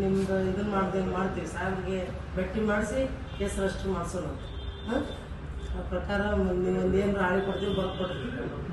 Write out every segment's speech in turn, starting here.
ನಿಮ್ದು ಇದನ್ನ ಮಾಡ್ದಂಗೆ ಮಾಡ್ತೀವಿ ಸಾಹೇಬ್ರಿಗೆ ಭೇಟಿ ಮಾಡಿಸಿ ಕೇಸ್ ರಿಜಿಸ್ಟರ್ ಮಾಡಿಸೋಣ ಹಾಂ? ಆ ಪ್ರಕಾರ ನೀವು ಒಂದು ಏನು ಹಾಳಿ ಕೊಡ್ತೀವಿ ಬರ್ಕೊಟ್ಟು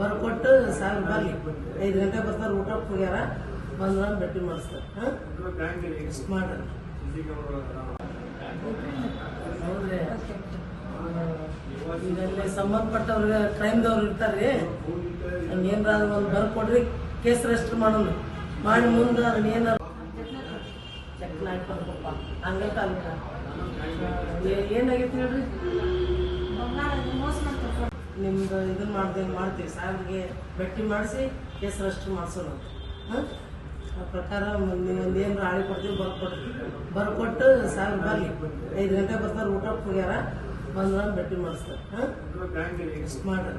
ಬರ್ಕೊಟ್ಟು ಸಾಹೇಬ್ ಬರಲಿ. ಐದು ಗಂಟೆ ಬರ್ತಾರೆ, ಊಟ ಹೋಗ್ಯಾರ ಬಂದ್ರೆ ಭೇಟಿ ಮಾಡಿಸ್ತಾರೆ. ಹಾಂ? ಮಾಡ್ರಿ? ಸಂಬಂಧಪಟ್ಟವ್ರಿಗೆ ಕ್ರೈಮ್ದವ್ರು ಇರ್ತಾರೆ ರೀ ಏನಾರ ಒಂದು ಬರ್ಕೊಡ್ರಿ ಕೇಸ್ ರಿಜಿಸ್ಟರ್ ಮಾಡೋಣ. ಮಾಡಿ ಮುಂದೆ ಅದನ್ನ ಏನಾರ ಚೆಕ್ ಹಾಕ್ಬೇಕಪ್ಪ ಹಂಗೆ ತಾಲೂಕ ಏನಾಗೈತಿ ಹೇಳ್ರಿ ನಿಮ್ದು ಇದನ್ನ ಮಾಡ್ದಂಗೆ ಮಾಡ್ತೀವಿ ಸಾವಿಗೆ ಭೇಟಿ ಮಾಡಿಸಿ ಕೇಸ್ ರಷ್ಟು ಮಾಡಿಸೋಣ ಹಾಂ? ಆ ಪ್ರಕಾರ ನೀವು ಒಂದು ಏನು ಹಾಳಿ ಕೊಡ್ತೀವಿ ಬರ್ಕೊಡ್ತೀವಿ ಬರ್ಕೊಟ್ಟು ಸಾಹೇಬ್ ಬರಲಿ. ಐದು ಗಂಟೆ ಬರ್ತಾರೆ ಊಟಕ್ಕೆ ಹೋಗ್ಯಾರ ಬಂದ್ರೆ ಭೇಟಿ ಮಾಡಿಸ್ತಾರೆ. ಹಾಂ? ಮಾಡ್ರಿ?